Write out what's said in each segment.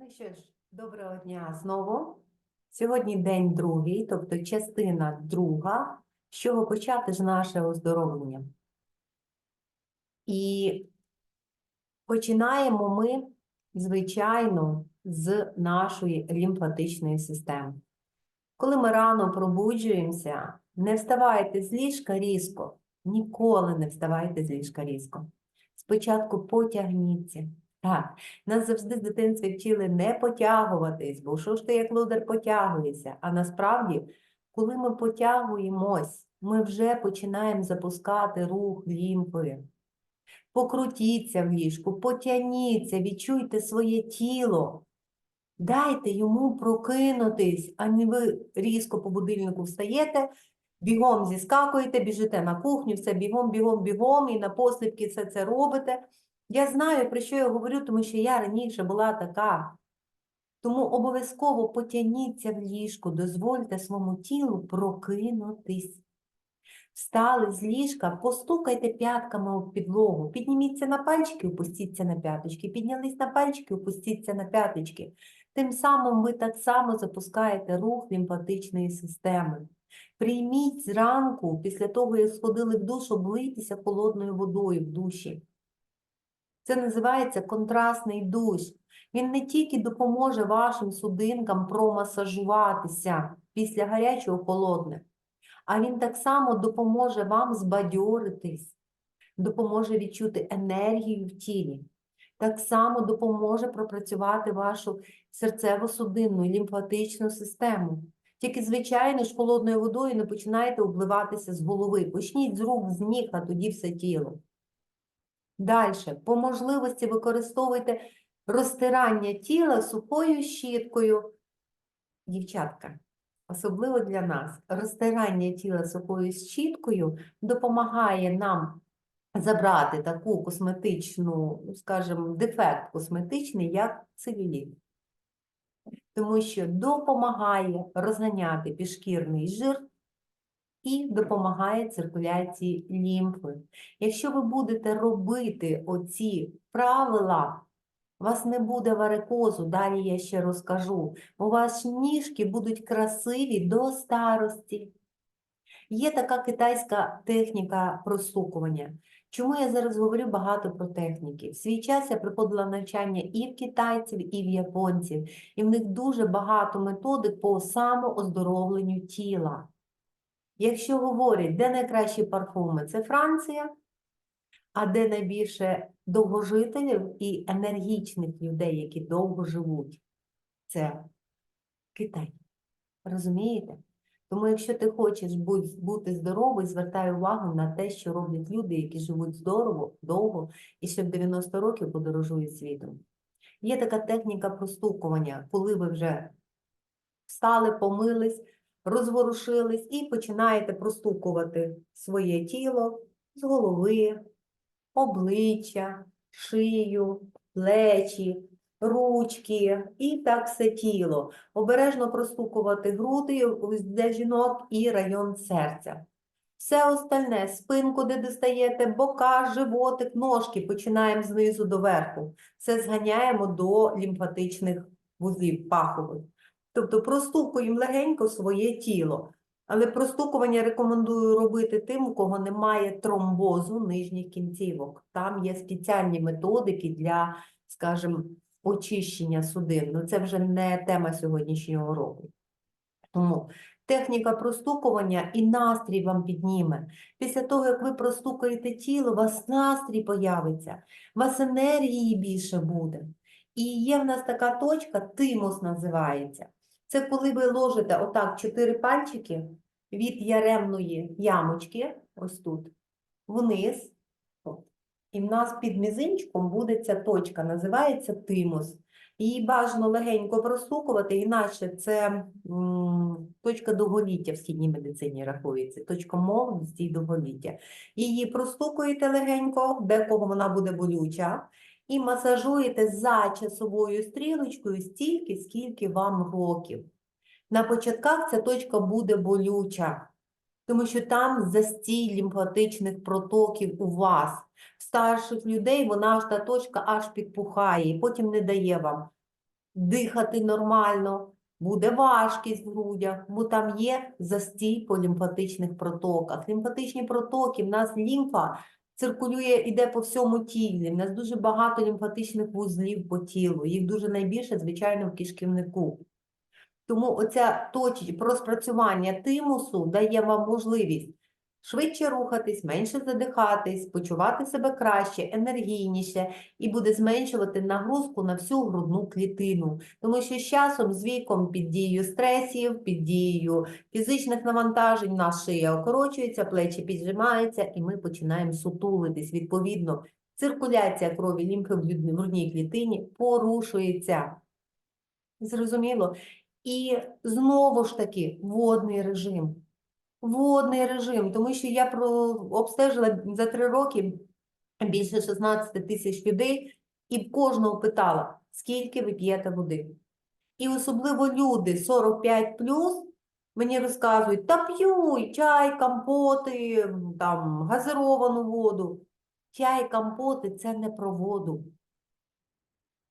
Ну що ж, доброго дня знову. Сьогодні день другий, тобто частина друга, з чого почати ж наше оздоровлення. І починаємо ми, звичайно, з нашої лімфатичної системи. Коли ми рано пробуджуємося, не вставайте з ліжка різко, ніколи не вставайте з ліжка різко. Спочатку потягніться. Так, нас завжди з дитинства вчили не потягуватись, бо що ж ти як лудер потягуєшся? А насправді, коли ми потягуємось, ми вже починаємо запускати рух лімфи. Покрутіться в ліжку, потягніться, відчуйте своє тіло. Дайте йому прокинутись, а не ви різко по будильнику встаєте, бігом зіскакуєте, біжите на кухню, все бігом, бігом, бігом, і на послідки все це робите. Я знаю, про що я говорю, тому що я раніше була така. Тому обов'язково потягніться в ліжку, дозвольте своєму тілу прокинутись. Встали з ліжка, постукайте п'ятками об підлогу, підніміться на пальчики, опустіться на п'яточки, піднялись на пальчики, опустіться на п'яточки. Тим самим ви так само запускаєте рух лімфатичної системи. Прийміть зранку, після того, як сходили в душ, облийтеся холодною водою в душі. Це називається контрастний душ. Він не тільки допоможе вашим судинкам промасажуватися після гарячого холодне, а він так само допоможе вам збадьоритись, допоможе відчути енергію в тілі, так само допоможе пропрацювати вашу серцево-судинну і лімфатичну систему. Тільки, звичайно ж, холодною водою не починайте обливатися з голови. Почніть з рук, з ніг, а тоді все тіло. Далі, по можливості використовуйте розтирання тіла сухою щіткою. Дівчатка, особливо для нас, розтирання тіла сухою щіткою допомагає нам забрати таку косметичну, ну, скажімо, дефект косметичний, як целюліт. Тому що допомагає розганяти підшкірний жир і допомагає циркуляції лімфи. Якщо ви будете робити оці правила, у вас не буде варикозу, далі я ще розкажу. У вас ніжки будуть красиві до старості. Є така китайська техніка простукування. Чому я зараз говорю багато про техніки? В свій час я приходила навчання і в китайців, і в японців, і в них дуже багато методик по самооздоровленню тіла. Якщо говорять, де найкращі парфуми, це Франція, а де найбільше довгожителів і енергічних людей, які довго живуть, це Китай. Розумієте? Тому, якщо ти хочеш бути здоровий, звертай увагу на те, що роблять люди, які живуть здорово, довго і ще в 90 років подорожують світом. Є така техніка простукування, коли ви вже встали, помились, розворушились і починаєте простукувати своє тіло з голови, обличчя, шию, плечі, ручки і так все тіло. Обережно простукувати груди для жінок і район серця. Все остальне, спинку, де достаєте, бока, животик, ножки, починаємо знизу до верху. Все зганяємо до лімфатичних вузлів пахових. Тобто простукуємо легенько своє тіло. Але простукування рекомендую робити тим, у кого немає тромбозу нижніх кінцівок. Там є спеціальні методики для, скажімо, очищення судин. Ну, це вже не тема сьогоднішнього року. Тому техніка простукування і настрій вам підніме. Після того, як ви простукаєте тіло, у вас настрій появиться, у вас енергії більше буде. І є в нас така точка, тимус називається. Це коли ви ложите отак чотири пальчики від яремної ямочки, ось тут, вниз. І в нас під мізинчиком буде ця точка, називається тимус. Її бажано легенько простукувати, іначе це точка довголіття в східній медицині рахується, точка молодості і довголіття. Її простукуєте легенько, декого вона буде болюча, і масажуєте за часовою стрілочкою стільки, скільки вам років. На початках ця точка буде болюча, тому що там застій лімфатичних протоків у вас. В старших людей вона аж та точка аж підпухає і потім не дає вам дихати нормально, буде важкість в грудях, бо там є застій по лімфатичних протоках. Лімфатичні протоки, в нас лімфа циркулює, іде по всьому тілі. В нас дуже багато лімфатичних вузлів по тілу. Їх дуже найбільше, звичайно, в кишківнику. Тому оця точність розпрацювання тимусу дає вам можливість швидше рухатись, менше задихатись, почувати себе краще, енергійніше і буде зменшувати нагрузку на всю грудну клітину. Тому що з часом, з віком, під дією стресів, під дією фізичних навантажень, наша шия окорочується, плечі піджимаються, і ми починаємо сутулитись. Відповідно, циркуляція крові лімфи в грудній- клітині порушується. Зрозуміло? І знову ж таки водний режим. Водний режим, тому що я про обстежила за три роки більше 16 тисяч людей і кожного питала, скільки ви п'єте води. І особливо люди 45 плюс. мені розказують, та п'ю чай, компоти, там, газировану воду. Чай, компоти це не про воду.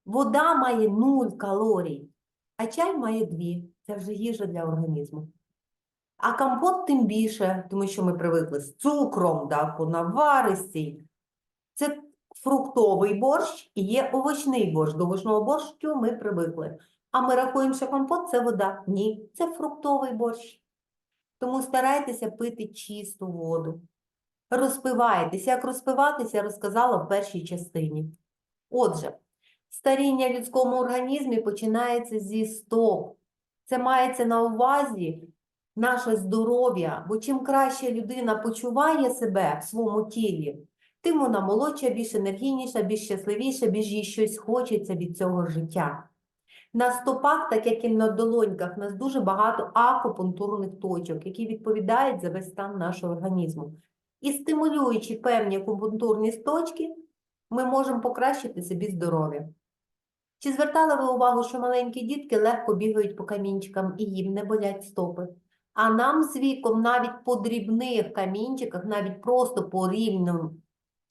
Вода має 0 калорій, а чай має 2. Це вже їжа для організму. А компот тим більше, тому що ми привикли з цукром, да, по наваристій. Це фруктовий борщ і є овочний борщ. До овочного борщу ми привикли. А ми рахуємо, що компот це вода. Ні, це фруктовий борщ. Тому старайтеся пити чисту воду. Розпивайтеся. Як розпиватися, розказала в першій частині. Отже, старіння в людському організмі починається зі стоп. Це мається на увазі наше здоров'я, бо чим краще людина почуває себе в своєму тілі, тим вона молодша, більш енергійніша, більш щасливіша, більш їй щось хочеться від цього життя. На стопах, так як і на долоньках, у нас дуже багато акупунктурних точок, які відповідають за весь стан нашого організму. І стимулюючи певні акупунктурні точки, ми можемо покращити собі здоров'я. Чи звертали ви увагу, що маленькі дітки легко бігають по камінчикам і їм не болять стопи? А нам з віком навіть по дрібних камінчиках, навіть просто по рівному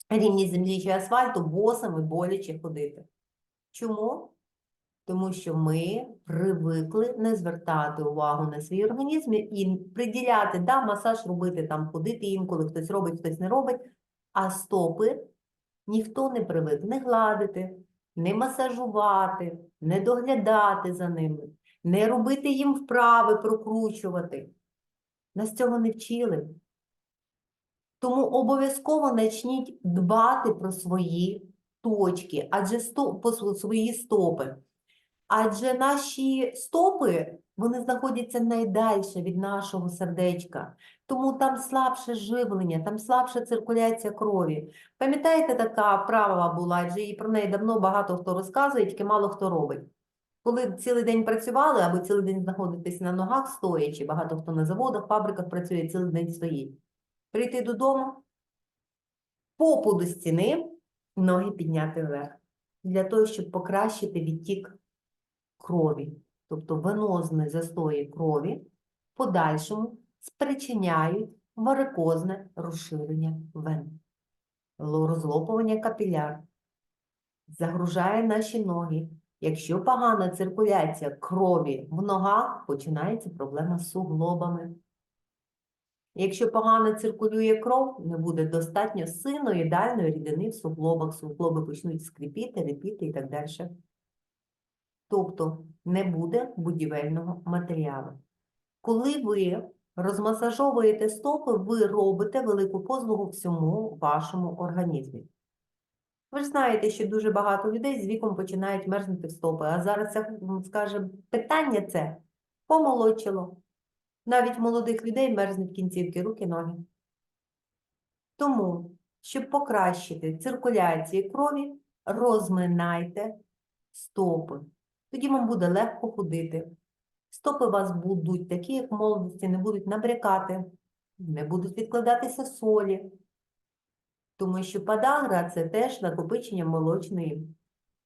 рівні землі чи асфальту босами боляче ходити. Чому? Тому що ми привикли не звертати увагу на свій організм і приділяти, да, масаж робити, там ходити інколи, хтось робить, хтось не робить, а стопи ніхто не привик не гладити, не масажувати, не доглядати за ними, не робити їм вправи, прокручувати. Нас цього не вчили. Тому обов'язково почніть дбати про свої точки, адже сто, по свої стопи. Адже наші стопи, вони знаходяться найдальше від нашого сердечка. Тому там слабше живлення, там слабша циркуляція крові. Пам'ятаєте, така вправа була, адже і про неї давно багато хто розказує, тільки мало хто робить. Коли цілий день працювали або цілий день знаходитесь на ногах стоячи, багато хто на заводах, фабриках працює, цілий день стоїть. Прийти додому, попу до стіни, ноги підняти вверх. Для того, щоб покращити відтік крові. Тобто венозні застої крові подальшому спричиняють варикозне розширення вен, розлопування капіляр, загружає наші ноги. Якщо погана циркуляція крові в ногах, починається проблема з суглобами. Якщо погано циркулює кров, не буде достатньо синоїдальної рідини в суглобах, суглоби почнуть скрипіти, репіти і так далі. Тобто не буде будівельного матеріалу. Коли ви розмасажовуєте стопи, ви робите велику послугу всьому вашому організмі. Ви ж знаєте, що дуже багато людей з віком починають мерзнути в стопи, а зараз, це, м, скажімо, питання це помолодшило. Навіть молодих людей мерзнуть кінцівки руки, ноги. Тому, щоб покращити циркуляцію крові, розминайте стопи. Тоді вам буде легко ходити. Стопи у вас будуть такі, як молодості, не будуть набрякати, не будуть відкладатися солі. Тому що подагра – це теж накопичення молочної,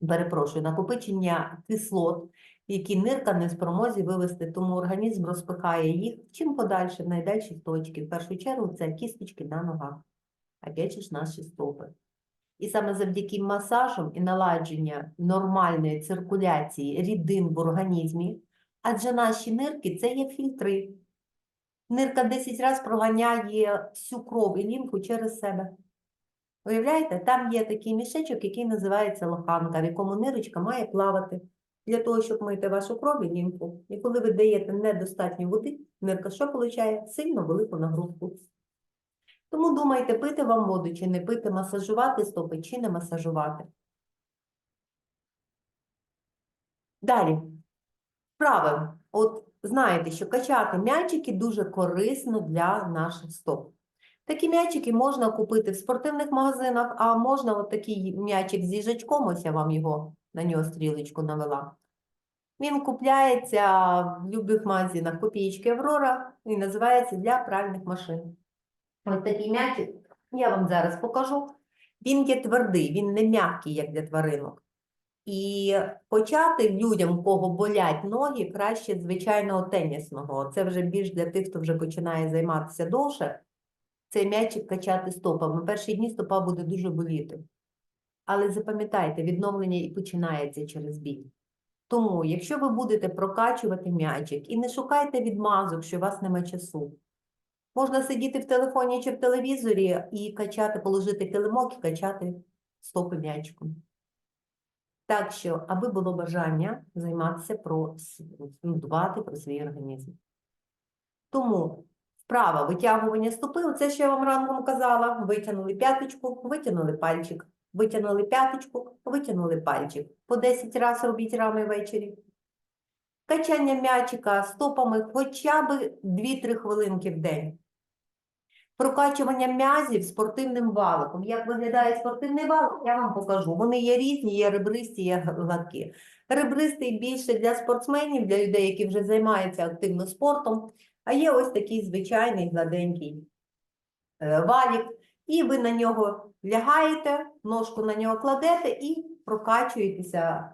перепрошую, накопичення кислот, які нирка не спромозі вивести, тому організм розпихає їх чим подальше, в найдальші точки. В першу чергу це кісточки на ногах, опять ж наші стопи. І саме завдяки масажам і наладження нормальної циркуляції рідин в організмі, адже наші нирки це є фільтри. Нирка 10 разів проганяє всю кров і лімфу через себе. Уявляєте, там є такий мішечок, який називається лоханка, в якому нирочка має плавати для того, щоб мити вашу кров і лімфу. І коли ви даєте недостатньо води, нирка що получає? Сильно велику нагрузку. Тому думайте, пити вам воду чи не пити, масажувати стопи чи не масажувати. Далі. Вправи. От знаєте, що качати м'ячики дуже корисно для наших стоп. Такі м'ячики можна купити в спортивних магазинах, а можна от такий м'ячик з їжачком, ось я вам його на нього стрілочку навела. Він купляється в будь-яких магазинах копієчки Аврора і називається для пральних машин. Ось такий м'ячик, я вам зараз покажу. Він є твердий, він не м'який, як для тваринок. І почати людям, у кого болять ноги, краще звичайного тенісного. Це вже більш для тих, хто вже починає займатися довше. Цей м'ячик качати стопами. Перші дні стопа буде дуже боліти. Але запам'ятайте, відновлення і починається через біль. Тому, якщо ви будете прокачувати м'ячик і не шукайте відмазок, що у вас немає часу. Можна сидіти в телефоні чи в телевізорі і качати, положити килимок і качати стопи м'ячиком. Так що, аби було бажання займатися про ну, дбати про свій організм. Тому вправа витягування стопи, оце що я вам ранком казала, витягнули п'яточку, витягнули пальчик, витягнули п'яточку, витягнули пальчик. По 10 разів робіть і ввечері. Качання м'ячика стопами хоча б 2-3 хвилинки в день. Прокачування м'язів спортивним валиком. Як виглядає спортивний валик, я вам покажу. Вони є різні, є ребристі, є гладкі. Ребристий більше для спортсменів, для людей, які вже займаються активно спортом. А є ось такий звичайний гладенький е, валік. І ви на нього лягаєте, ножку на нього кладете і прокачуєтеся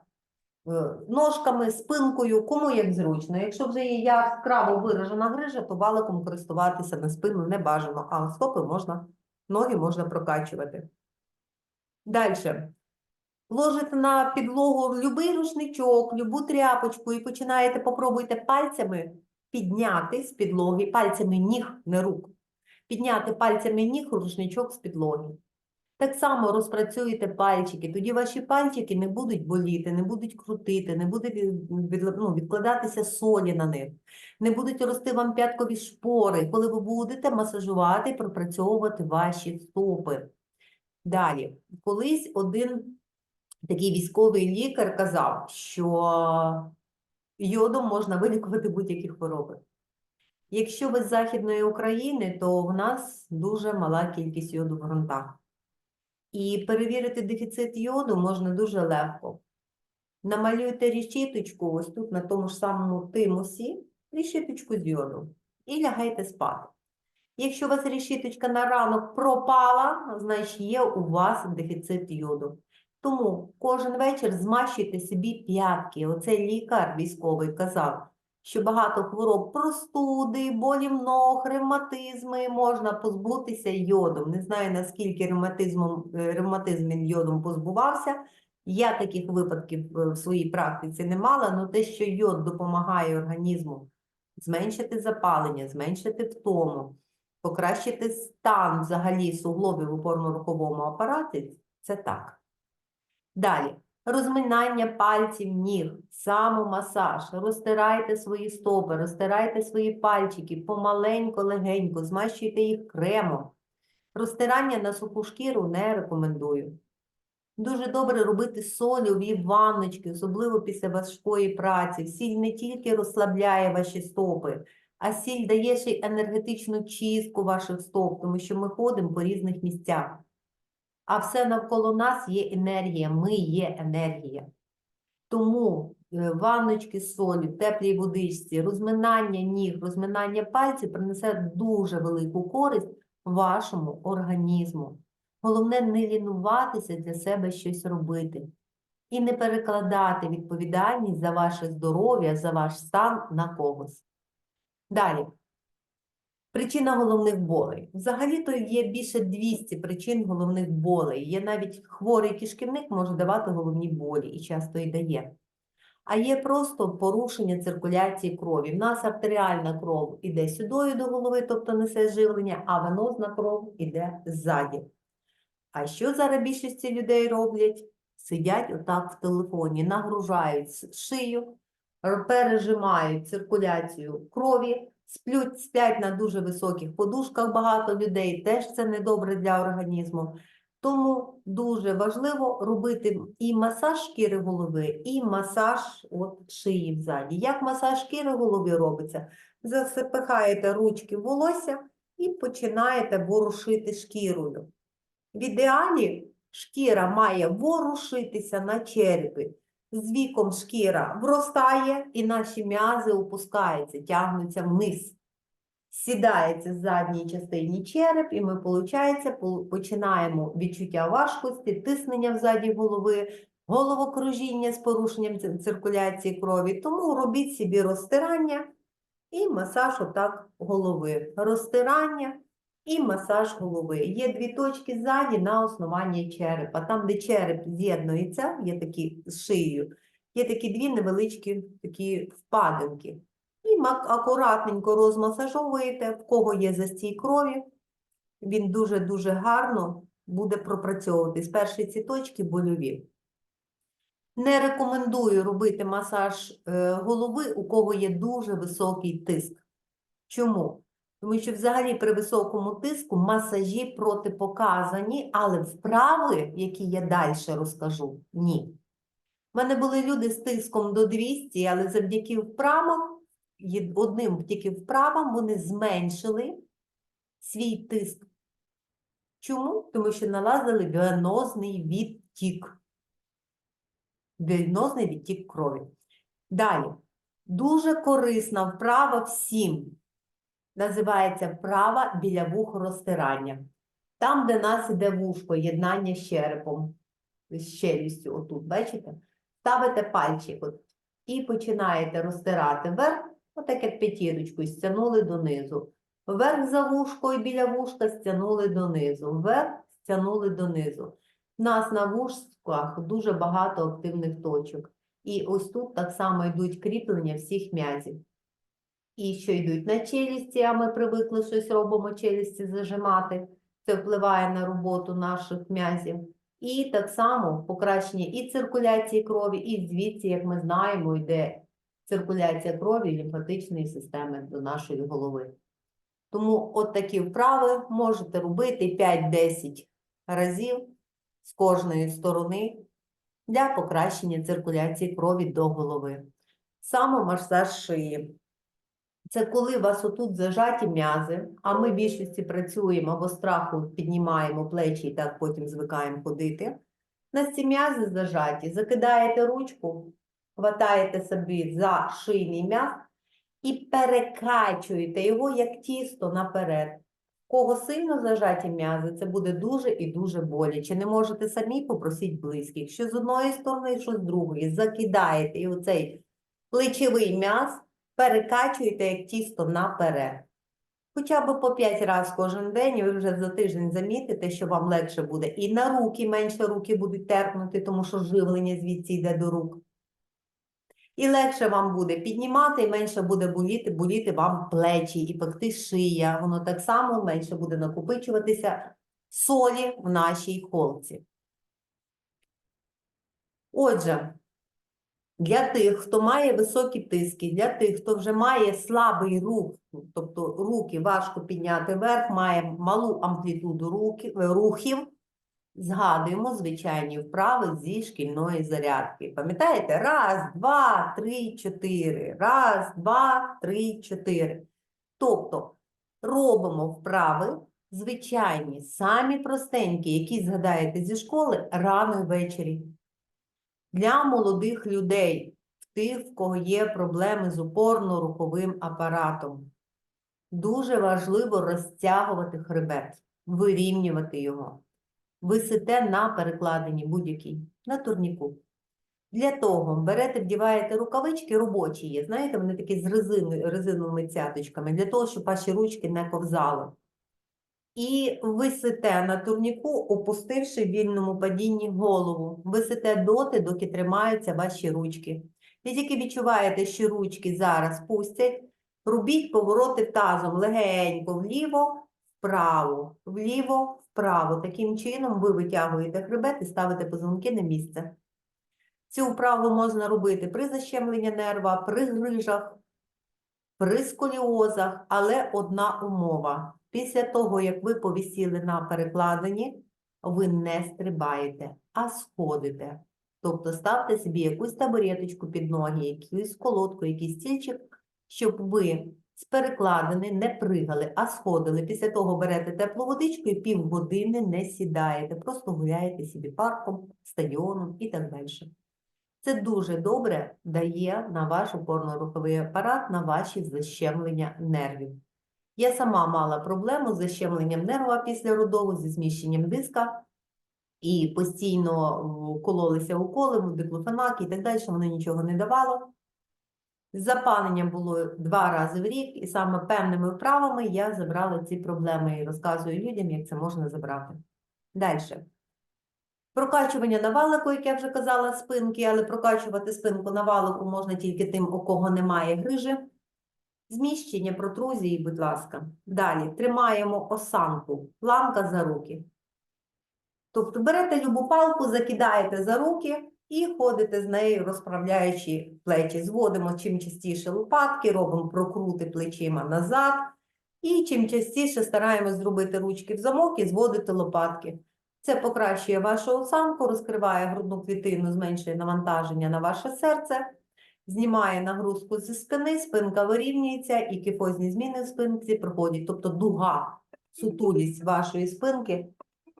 е, ножками, спинкою, кому як зручно. Якщо вже є яскраво виражена грижа, то валиком користуватися на спину не бажано, а стопи можна, ноги можна прокачувати. Далі. Ложите на підлогу будь-який рушничок, любу тряпочку і починаєте, попробуйте пальцями підняти з підлоги, пальцями ніг, не рук, підняти пальцями ніг рушничок з підлоги. Так само розпрацюєте пальчики, тоді ваші пальчики не будуть боліти, не будуть крутити, не буде ну, відкладатися солі на них, не будуть рости вам п'яткові шпори, коли ви будете масажувати і пропрацьовувати ваші стопи. Далі, колись один такий військовий лікар казав, що йодом можна вилікувати будь-які хвороби. Якщо ви з Західної України, то в нас дуже мала кількість йоду в ґрунтах. І перевірити дефіцит йоду можна дуже легко. Намалюйте решіточку ось тут на тому ж самому тимусі, решіточку з йоду, і лягайте спати. Якщо у вас решіточка на ранок пропала, значить є у вас дефіцит йоду. Тому кожен вечір змащуйте собі п'ятки. Оцей лікар військовий казав, що багато хвороб простуди, болів ног, ревматизми можна позбутися йодом. Не знаю, наскільки ревматизмом, е, ревматизм він йодом позбувався. Я таких випадків е, в своїй практиці не мала, але те, що йод допомагає організму зменшити запалення, зменшити втому, покращити стан взагалі суглобів опорно-руховому апараті, це так. Далі. Розминання пальців ніг, самомасаж, розтирайте свої стопи, розтирайте свої пальчики, помаленько, легенько, змащуйте їх кремом. Розтирання на суху шкіру не рекомендую. Дуже добре робити сольові ванночки, особливо після важкої праці. Сіль не тільки розслабляє ваші стопи, а сіль дає ще й енергетичну чистку ваших стоп, тому що ми ходимо по різних місцях. А все навколо нас є енергія, ми є енергія. Тому е, ванночки з солі, теплій водичці, розминання ніг, розминання пальців принесе дуже велику користь вашому організму. Головне не лінуватися для себе щось робити і не перекладати відповідальність за ваше здоров'я, за ваш стан на когось. Далі. Причина головних болей. Взагалі-то є більше 200 причин головних болей. Є навіть хворий кишківник може давати головні болі і часто і дає. А є просто порушення циркуляції крові. В нас артеріальна кров іде сюдою до голови, тобто несе живлення, а венозна кров іде ззаді. А що зараз більшості людей роблять? Сидять отак в телефоні, нагружають шию, пережимають циркуляцію крові, сплють, сплять на дуже високих подушках багато людей, теж це недобре для організму. Тому дуже важливо робити і масаж шкіри голови, і масаж от шиї взаді. Як масаж шкіри голови робиться? Запихаєте ручки в волосся і починаєте ворушити шкірою. В ідеалі шкіра має ворушитися на черепі. З віком шкіра вростає і наші м'язи опускаються, тягнуться вниз. Сідається з задній частині череп, і ми, виходить, починаємо відчуття важкості, тиснення в заді голови, головокружіння з порушенням циркуляції крові. Тому робіть собі розтирання і масаж отак голови. Розтирання і масаж голови. Є дві точки ззаді на основанні черепа. Там, де череп з'єднується, є такі з шиєю, є такі дві невеличкі такі впадинки. І акуратненько розмасажовуєте, в кого є застій крові. Він дуже-дуже гарно буде пропрацьовуватись. Перші ці точки больові. Не рекомендую робити масаж е, голови, у кого є дуже високий тиск. Чому? Тому що взагалі при високому тиску масажі протипоказані, але вправи, які я далі розкажу, ні. У мене були люди з тиском до 200, але завдяки вправам, одним тільки вправам вони зменшили свій тиск. Чому? Тому що налазили венозний відтік. Венозний відтік крові. Далі. Дуже корисна вправа всім. Називається вправа біля вух розтирання. Там, де нас іде вушко, єднання з черепом, з челюстю, отут, бачите? Ставите пальчик от, і починаєте розтирати вверх, отак як п'ятірочку, стягнули донизу. Вверх за вушко і біля вушка стягнули донизу. Вверх стягнули донизу. У нас на вушках дуже багато активних точок. І ось тут так само йдуть кріплення всіх м'язів. І що йдуть на челюсті, а ми привикли щось робимо челюсті зажимати. Це впливає на роботу наших м'язів. І так само покращення і циркуляції крові, і звідси, як ми знаємо, йде циркуляція крові і лімфатичної системи до нашої голови. Тому от такі вправи можете робити 5-10 разів з кожної сторони для покращення циркуляції крові до голови. Самомасаж шиї. Це коли у вас отут зажаті м'язи, а ми в більшості працюємо або страху піднімаємо плечі і так потім звикаємо ходити. У нас ці м'язи зажаті, закидаєте ручку, хватаєте собі за шийний м'яз і перекачуєте його як тісто наперед. Кого сильно зажаті м'язи, це буде дуже і дуже боляче. Не можете самі попросіть близьких, що з одної сторони, що з другої. Закидаєте і оцей плечовий м'яз перекачуєте як тісто наперед. Хоча б по 5 разів кожен день, і ви вже за тиждень замітите, що вам легше буде. І на руки менше руки будуть терпнути, тому що живлення звідси йде до рук. І легше вам буде піднімати, і менше буде боліти, боліти вам плечі і пекти шия. Воно так само менше буде накопичуватися солі в нашій холці. Отже, для тих, хто має високі тиски, для тих, хто вже має слабий рух, тобто руки важко підняти вверх, має малу амплітуду рухів, згадуємо звичайні вправи зі шкільної зарядки. Пам'ятаєте? Раз, два, три, чотири. Раз, два, три, чотири. Тобто робимо вправи звичайні, самі простенькі, які згадаєте зі школи рано і ввечері. Для молодих людей, тих, в кого є проблеми з опорно-руховим апаратом. Дуже важливо розтягувати хребет, вирівнювати його. Ви сите на перекладині будь-якій, на турніку. Для того берете, вдіваєте рукавички робочі є, знаєте, вони такі з резиновими цяточками, для того, щоб ваші ручки не ковзали. І висите на турніку, опустивши в вільному падінні голову. Висите доти, доки тримаються ваші ручки. І тільки відчуваєте, що ручки зараз пустять, робіть повороти тазом легенько вліво, вправо, вліво, вправо. Таким чином ви витягуєте хребет і ставите позвонки на місце. Цю вправу можна робити при защемленні нерва, при грижах, при сколіозах, але одна умова. Після того, як ви повісіли на перекладині, ви не стрибаєте, а сходите. Тобто ставте собі якусь табуреточку під ноги, якусь колодку, якийсь стільчик, щоб ви з перекладини не пригали, а сходили. Після того берете теплу водичку і півгодини не сідаєте, просто гуляєте собі парком, стадіоном і так далі. Це дуже добре дає на ваш опорно-руховий апарат, на ваші защемлення нервів. Я сама мала проблему з защемленням нерва після родову, зі зміщенням диска, і постійно кололися уколи, диклофенак і так далі, воно нічого не давало. Запалення було два рази в рік, і саме певними вправами я забрала ці проблеми і розказую людям, як це можна забрати. Далі. Прокачування на валику, як я вже казала, спинки, але прокачувати спинку на валику можна тільки тим, у кого немає грижі. Зміщення протрузії, будь ласка. Далі тримаємо осанку, планка за руки. Тобто берете любу палку, закидаєте за руки і ходите з нею, розправляючи плечі. Зводимо чим частіше лопатки, робимо прокрути плечима назад. І чим частіше стараємось зробити ручки в замок і зводити лопатки. Це покращує вашу осанку, розкриває грудну клітину, зменшує навантаження на ваше серце, знімає нагрузку зі спини, спинка вирівнюється і кіфозні зміни в спинці проходять. Тобто дуга, сутулість вашої спинки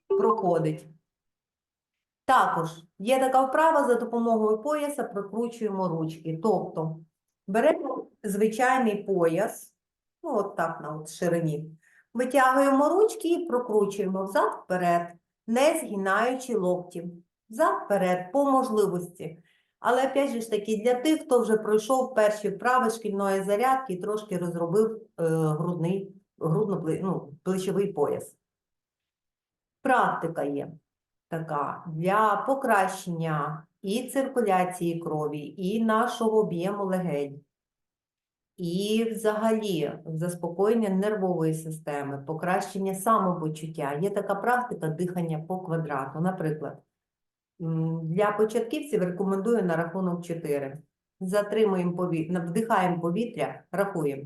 проходить. Також є така вправа за допомогою пояса прокручуємо ручки. Тобто беремо звичайний пояс, ну от так на от ширині, витягуємо ручки і прокручуємо взад вперед, не згинаючи локтів. Взад вперед, по можливості. Але опять же ж таки, для тих, хто вже пройшов перші вправи шкільної зарядки і трошки розробив е, грудний, грудно, ну, плечовий пояс. Практика є така для покращення і циркуляції крові, і нашого об'єму легень, і взагалі заспокоєння нервової системи, покращення самопочуття. Є така практика дихання по квадрату. Наприклад, для початківців рекомендую на рахунок 4. Затримуємо повітря, вдихаємо повітря, рахуємо.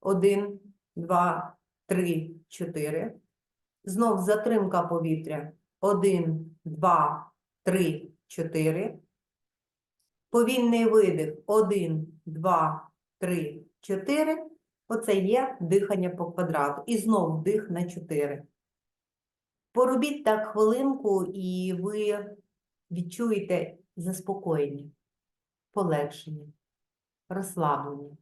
1, 2, 3, 4. Знов затримка повітря. 1, 2, 3, 4. Повільний видих. 1, 2, 3, 4. Оце є дихання по квадрату. І знов вдих на 4. Поробіть так хвилинку, і ви відчуєте заспокоєння, полегшення, розслаблення.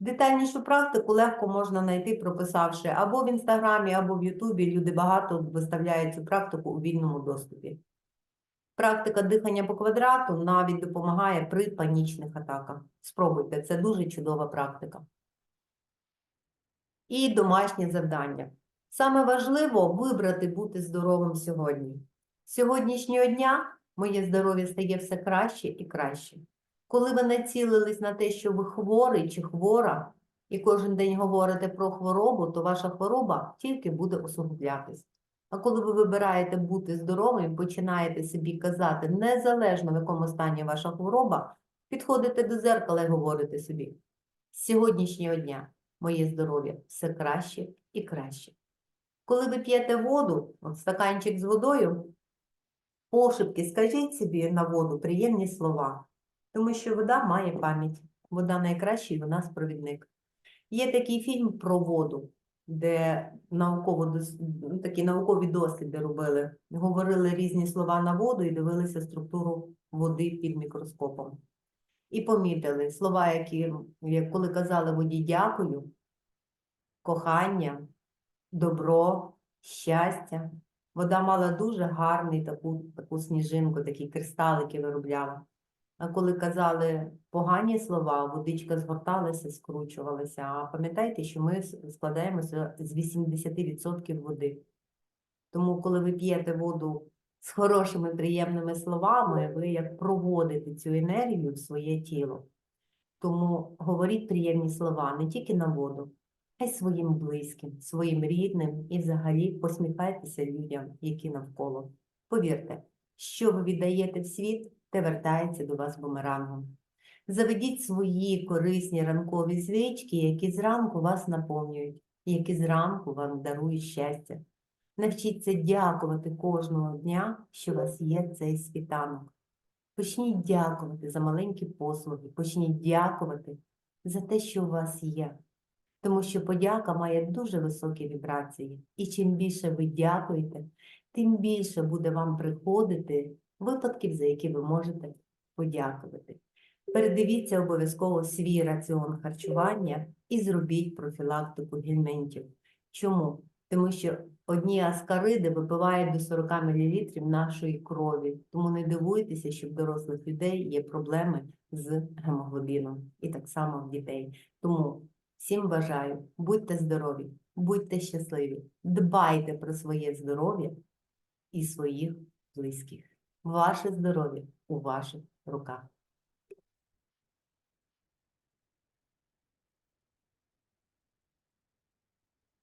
Детальнішу практику легко можна знайти, прописавши або в інстаграмі, або в Ютубі. Люди багато виставляють цю практику у вільному доступі. Практика дихання по квадрату навіть допомагає при панічних атаках. Спробуйте, це дуже чудова практика. І домашнє завдання. Саме важливо вибрати бути здоровим сьогодні. З сьогоднішнього дня моє здоров'я стає все краще і краще. Коли ви націлились на те, що ви хворий чи хвора, і кожен день говорите про хворобу, то ваша хвороба тільки буде усугублятись. А коли ви вибираєте бути здоровим, починаєте собі казати, незалежно в якому стані ваша хвороба, підходите до зеркала і говорите собі, з сьогоднішнього дня моє здоров'я все краще і краще. Коли ви п'єте воду, от стаканчик з водою, пошепки скажіть собі на воду приємні слова. Тому що вода має пам'ять. Вода найкращий, вона провідник. Є такий фільм про воду, де науково, такі наукові досліди робили. Говорили різні слова на воду і дивилися структуру води під мікроскопом. І помітили слова, які, коли казали воді дякую, кохання, добро, щастя. Вода мала дуже гарний таку, таку сніжинку, такі кристалики виробляла. А коли казали погані слова, водичка згорталася, скручувалася. А пам'ятайте, що ми складаємося з 80% води. Тому, коли ви п'єте воду з хорошими, приємними словами, ви як проводите цю енергію в своє тіло. Тому говоріть приємні слова не тільки на воду, а й своїм близьким, своїм рідним і взагалі посміхайтеся людям, які навколо. Повірте, що ви віддаєте в світ, те вертається до вас бумерангом. Заведіть свої корисні ранкові звички, які зранку вас наповнюють, які зранку вам дарують щастя. Навчіться дякувати кожного дня, що у вас є цей світанок. Почніть дякувати за маленькі послуги, почніть дякувати за те, що у вас є. Тому що подяка має дуже високі вібрації. І чим більше ви дякуєте, тим більше буде вам приходити випадків, за які ви можете подякувати. Передивіться обов'язково свій раціон харчування і зробіть профілактику гельмінтів. Чому? Тому що одні аскариди випивають до 40 мл нашої крові. Тому не дивуйтеся, що в дорослих людей є проблеми з гемоглобіном і так само в дітей. Тому всім бажаю, будьте здорові, будьте щасливі, дбайте про своє здоров'я і своїх близьких. Ваше здоров'я у ваших руках.